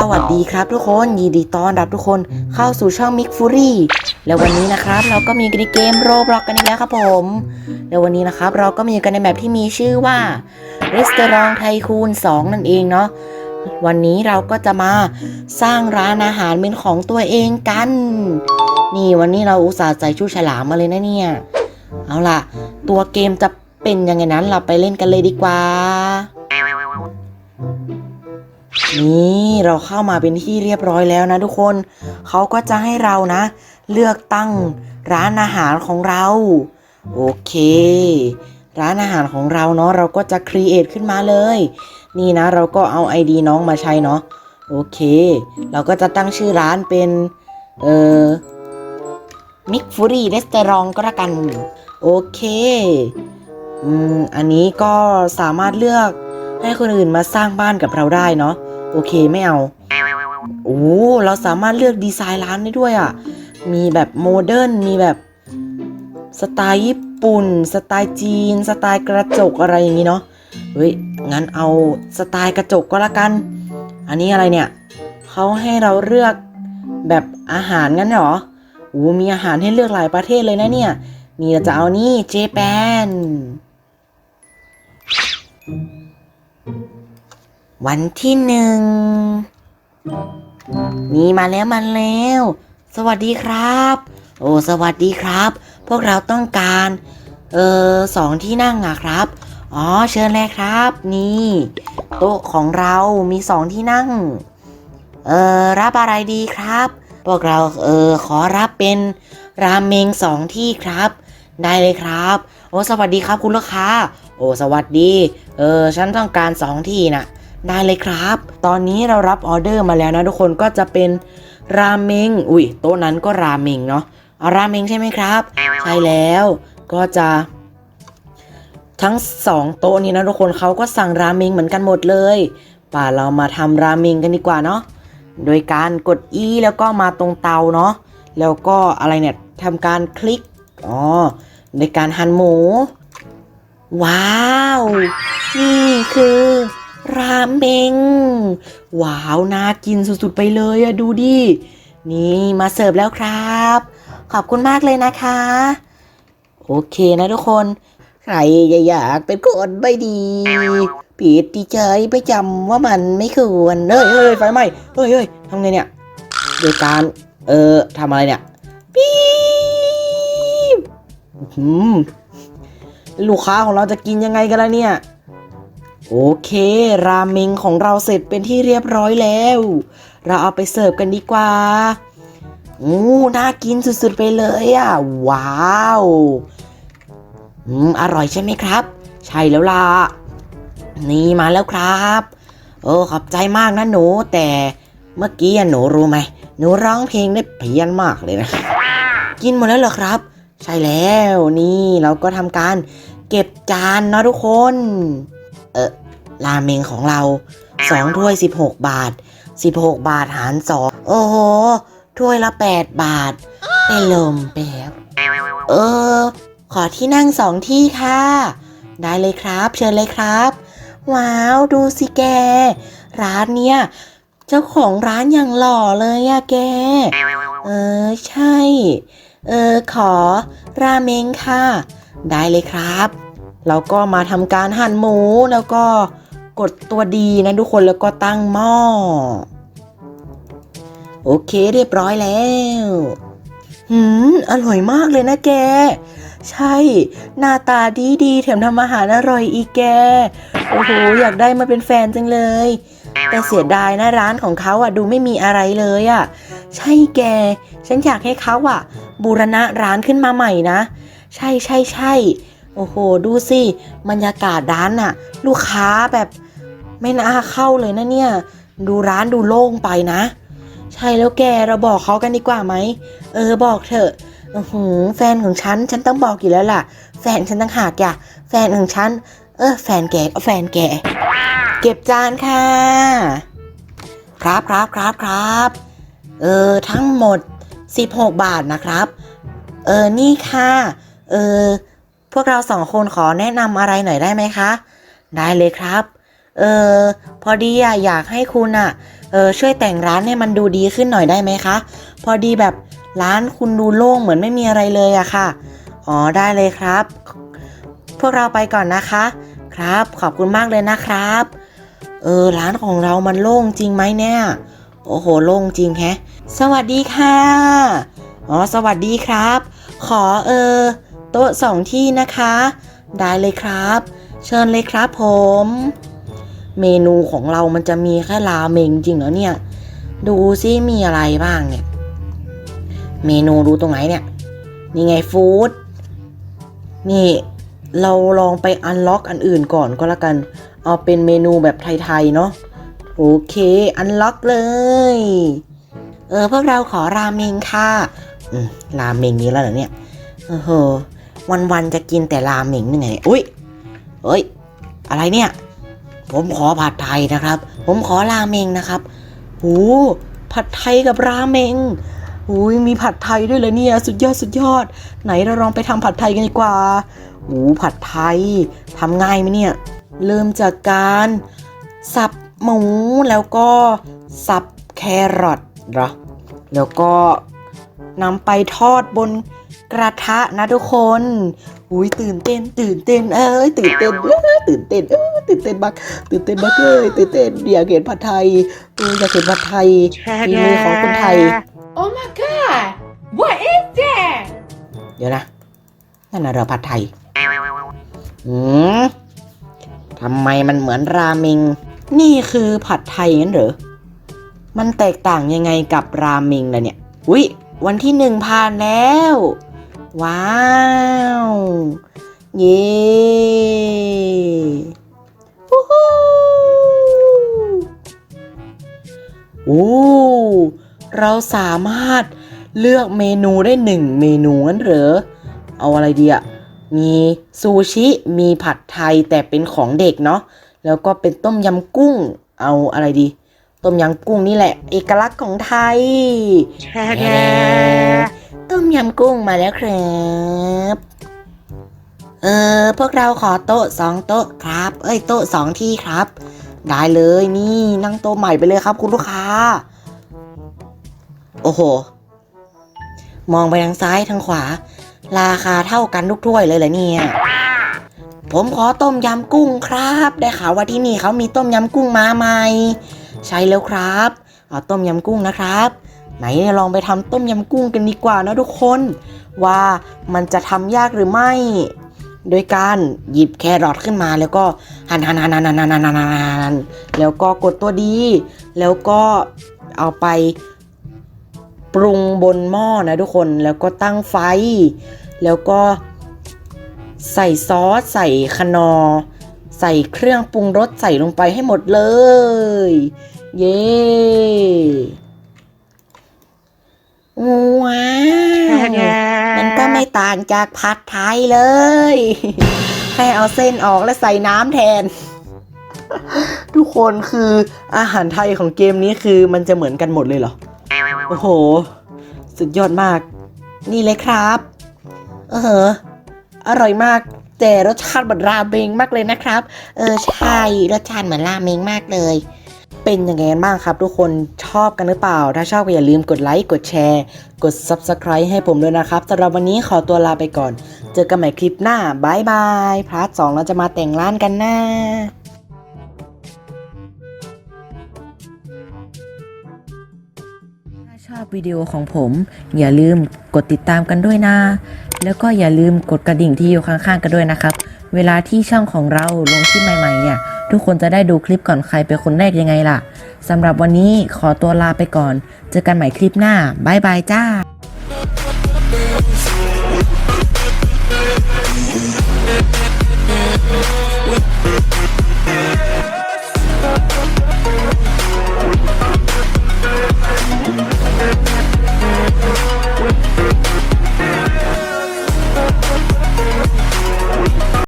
สวัสดีครับทุกคนยินดีต้อนรับทุกคนเข้าสู่ช่องมิกฟูรี่แล้ววันนี้นะครับ เราก็มีกันในเกมโรบล็อกกันอีกแล้วครับผม แล้ววันนี้นะครับ เราก็มีกันในแบบที่มีชื่อว่า r e s t a u r a n t Tycoon 2นั่นเองเนาะวันนี้เราก็จะมาสร้างร้านอาหารเป็นของตัวเองกัน นี่วันนี้เราอุตส่าห์ใส่ชุดฉลามมาเลยนะเนี่ย เอาล่ะ ตัวเกมจะเป็นยังไงนั้นเราไปเล่นกันเลยดีกว่า นี่เราเข้ามาเป็นที่เรียบร้อยแล้วนะทุกคนเขาก็จะให้เรานะ เลือกตั้งร้านอาหารของเรา โอเค ร้านอาหารของเราเนาะเราก็จะครีเอทขึ้นมาเลย นี่นะเราก็เอา ID น้องมาใช้เนาะโอเค เราก็จะตั้งชื่อร้านเป็น เอ่อมิกฟูรี่เรสเตอรองก็แล้วกัน โอเคอืมอันนี้ก็สามารถเลือกให้คนอื่นมาสร้างบ้านกับเราได้เนาะ โอเคไม่เอา โอ้เราสามารถเลือกดีไซน์ร้านได้ด้วยอะ่ะ มีแบบโมเดิร์นมีแบบสไตล์ญี่ปุ่น สไตล์จีน สไตล์กระจกอะไรอย่างนี้เนาะเฮ้ยงั้นเอาสไตล์กระจกก็แล้วกัน อันนี้อะไรเนี่ยเขาให้เราเลือกแบบอาหารงั้นเหรอโอ้มีอาหารให้เลือกหลายประเทศเลยนะเนี่ย นี่เราจะเอานี่เจแปน วันที่หนึ่งนี่มาแล้วมาแล้ว สวัสดีครับ โอ้สวัสดีครับ พวกเราต้องการ เออสองที่นั่งอะครับ อ๋อเชิญเลยครับ นี่ โต๊ะของเรามีสองที่นั่ง เออรับอะไรดีครับ พวกเราเออขอรับเป็นรามเมงสองที่ครับ ได้เลยครับ โอ้สวัสดีครับคุณลูกค้า โอ้สวัสดี เออฉันต้องการสองที่น่ะ ได้เลยครับ ตอนนี้เรารับออเดอร์มาแล้วนะทุกคนก็จะเป็นราเมง อุ้ยโต๊ะนั้นก็ราเมงเนาะราเมงใช่ไหมครับ ใช่แล้วก็จะทั้งสองโต๊ะนี้นะทุกคนเขาก็สั่งราเมงเหมือนกันหมดเลย ป่าเรามาทำราเมงกันดีกว่าเนาะ โดยการกด E แล้วก็มาตรงเตาเนาะ แล้วก็อะไรเนี่ยทำการคลิก อ๋อ ในการหั่นหมู ว้าว นี่คือ ราเมงว้าวน่ากินสุดๆไปเลยอะดูดิ นี่มาเสิร์ฟแล้วครับ ขอบคุณมากเลยนะคะ โอเคนะทุกคน ใครอยากเป็นคนไม่ดี ผิดที่ใจไปจำว่ามันไม่ควรเฮ้ยเฮ้ยไฟไหม้เฮ้ยเฮ้ยทำไงเนี่ยโดยการ เออทำอะไรเนี่ยปี๊บหืมลูกค้าของเราจะกินยังไงกันล่ะเนี่ย โอเค ราเมงของเราเสร็จเป็นที่เรียบร้อยแล้ว เราเอาไปเสิร์ฟกันดีกว่าอู้น่ากินสุดๆไปเลยอะ ว้าวอืมอร่อยใช่ไหมครับ ใช่แล้วล่ะ นี่มาแล้วครับ โอ้ขอบใจมากนะหนู แต่เมื่อกี้หนูรู้ไหม หนูร้องเพลงได้เพี้ยนมากเลยนะ กินหมดแล้วเหรอครับ ใช่แล้ว นี่เราก็ทำการเก็บจานเนาะทุกคน เออ ราเมงของเราสองถ้วย 16 บาท 16 บาทหารสองโอ้โห ถ้วยละ 8 บาท เป็นลมแป๊บเออ ขอที่นั่งสองที่ค่ะ ได้เลยครับ เชิญเลยครับ ว้าว ดูสิแก ร้านเนี้ยเจ้าของร้านอย่างหล่อเลยอะแก เออ ใช่ เออ ขอราเมงค่ะ ได้เลยครับเราก็มาทำการหั่นหมูแล้วก็ กดตัวดีนะทุกคนแล้วก็ตั้งหม้อ โอเคเรียบร้อยแล้ว หืม อร่อยมากเลยนะแก ใช่ หน้าตาดีดีแถมทำอาหารอร่อยอีกแก โอ้โห อยากได้มาเป็นแฟนจังเลย แต่เสียดายนะร้านของเขาอะดูไม่มีอะไรเลยอะ ใช่แก ฉันอยากให้เขาอะ บูรณะร้านขึ้นมาใหม่นะ ใช่ใช่ใช่ โอ้โห ดูสิบรรยากาศร้านน่ะลูกค้าแบบไม่น่าเข้าเลยนะเนี่ย ดูร้านดูโล่งไปนะ ใช่แล้วแกเราบอกเขากันดีกว่าไหม เออบอกเถอะอหือแฟนของฉัน ฉันต้องบอกอยู่แล้วล่ะ แฟนฉันต่างหากอย่ะ แฟนของฉัน เออ แฟนแกก็แฟนแก เก็บจานค่ะ ครับครับครับครับ เออ ทั้งหมด 16 บาทนะครับ เออ นี่ค่ะ เออ พวกเราสองคนขอแนะนำอะไรหน่อยได้ไหมคะ ได้เลยครับ เออพอดีอะอยากให้คุณอะเออช่วยแต่งร้านให้มันดูดีขึ้นหน่อยได้ไหมคะ พอดีแบบร้านคุณดูโล่งเหมือนไม่มีอะไรเลยอะค่ะ อ๋อได้เลยครับ พวกเราไปก่อนนะคะ ครับ ขอบคุณมากเลยนะครับ เออร้านของเรามันโล่งจริงไหมเนี่ย โอ้โหโล่งจริงแฮะ สวัสดีค่ะ อ๋อสวัสดีครับ ขอเออ โต๊ะสองที่นะคะ ได้เลยครับ เชิญเลยครับผม เมนูของเรามันจะมีแค่ราเมงจริงเหรอเนี่ย ดูซิมีอะไรบ้างเนี่ย เมนูดูตรงไหนเนี่ยนี่ไงฟู้ดนี่เราลองไปอันล็อกอันอื่นก่อนก็แล้วกัน เอาเป็นเมนูแบบไทยๆเนาะโอเค อันล็อกเลย เออพวกเราขอราเมงค่ะ อืมราเมงนี้แล้วเหรอเนี่ย เออโห วันๆจะกินแต่ราเมงนี่ไงอุ้ยเอ้ย อะไรเนี่ย ผมขอผัดไทยนะครับ ผมขอราเมงนะครับโอ้ผัดไทยกับราเมงอุ้ยมีผัดไทยด้วยเลยเนี่ยสุดยอดสุดยอด ไหนเราลองไปทำผัดไทยกันดีกว่าโอ้ผัดไทยทำง่ายไหมเนี่ย เริ่มจากการสับหมูแล้วก็สับแครอทเหรอแล้วก็นำไปทอดบน กระทะนะทุกคน อุ้ยตื่นเต้น ตื่นเต้น เอ้ยตื่นเต้นเอ้ยตื่นเต้นเอ้ยตื่นเต้นมากตื่นเต้นมากเลยตื่นเต้นอยากเห็นผัดไทยเอออยากเห็นผัดไทยฝีมือของคนไทย Oh my god! What is that? เดี๋ยวนะนั่นน่ะเหราผัดไทยอืมทำไมมันเหมือนราเมง นี่คือผัดไทยงั้นเหรอ มันแตกต่างยังไงกับราเมงล่ะเนี่ย อุ๊ย วันที่หนึ่งผ่านแล้ว ว้าว เย้วู้ฮู้โอ้เราสามารถเลือกเมนูได้หนึ่งเมนูงั้นเหรอ เอาอะไรดีอะมีซูชิ มีผัดไทยแต่เป็นของเด็กเนาะ แล้วก็เป็นต้มยำกุ้ง เอาอะไรดี ต้มยำกุ้งนี่แหละ เอกลักษณ์ของไทยต้มยำกุ้งมาแล้วครับเออพวกเราขอโต๊ะสองโต๊ะครับ เอ้ยโต๊ะสองที่ครับ ได้เลยนี่นั่งโต๊ะใหม่ไปเลยครับ คุณลูกค้า โอ้โห มองไปทางซ้ายทางขวา ราคาเท่ากันทุกถ้วยเลยเหรอเนี่ยผมขอต้มยำกุ้งครับ ได้ข่าวว่าที่นี่เขามีต้มยำกุ้งมาใหม่ ใช่แล้วครับเอาต้มยำกุ้งนะครับ ไหนลองไปทำต้มยำกุ้งกันดีกว่านะทุกคน ว่ามันจะทำยากหรือไม่ โดยการหยิบแครอทขึ้นมาแล้วก็หั่นๆๆๆๆๆๆๆนหั่นหั่นหั่นหั่นแล้วก็กดตัวดี แล้วก็เอาไปปรุงบนหม้อนะทุกคนแล้วก็ตั้งไฟ แล้วก็ใส่ซอสใส่คนอ ใส่เครื่องปรุงรสใส่ลงไปให้หมดเลย เย้ว้าวมันก็ไม่ต่างจากผัดไทยเลย แค่เอาเส้นออกแล้วใส่น้ำแทน ทุกคนคืออาหารไทยของเกมนี้คือมันจะเหมือนกันหมดเลยเหรอ โอ้โห สุดยอดมาก นี่เลยครับ เออ อร่อยมาก แต่รสชาติเหมือนราเมงมากเลยนะครับ เออใช่รสชาติเหมือนราเมงมากเลย เป็นยังไงกันบ้างครับ ทุกคนชอบกันหรือเปล่า ถ้าชอบก็อย่าลืมกดไลค์กดแชร์ กด Subscribe ให้ผมด้วยนะครับสำหรับวันนี้ขอตัวลาไปก่อน เจอกันใหม่คลิปหน้าบายบายพาร์ทสองเราจะมาแต่งร้านกันนะ ชอบวิดีโอของผม อย่าลืมกดติดตามกันด้วยนะ แล้วก็อย่าลืมกดกระดิ่งที่อยู่ข้างๆกันด้วยนะครับ เวลาที่ช่องของเราลงคลิปใหม่ๆเนี่ย ทุกคนจะได้ดูคลิปก่อนใครเป็นคนแรกยังไงล่ะสำหรับวันนี้ขอตัวลาไปก่อน เจอกันใหม่คลิปหน้าบายบายจ้า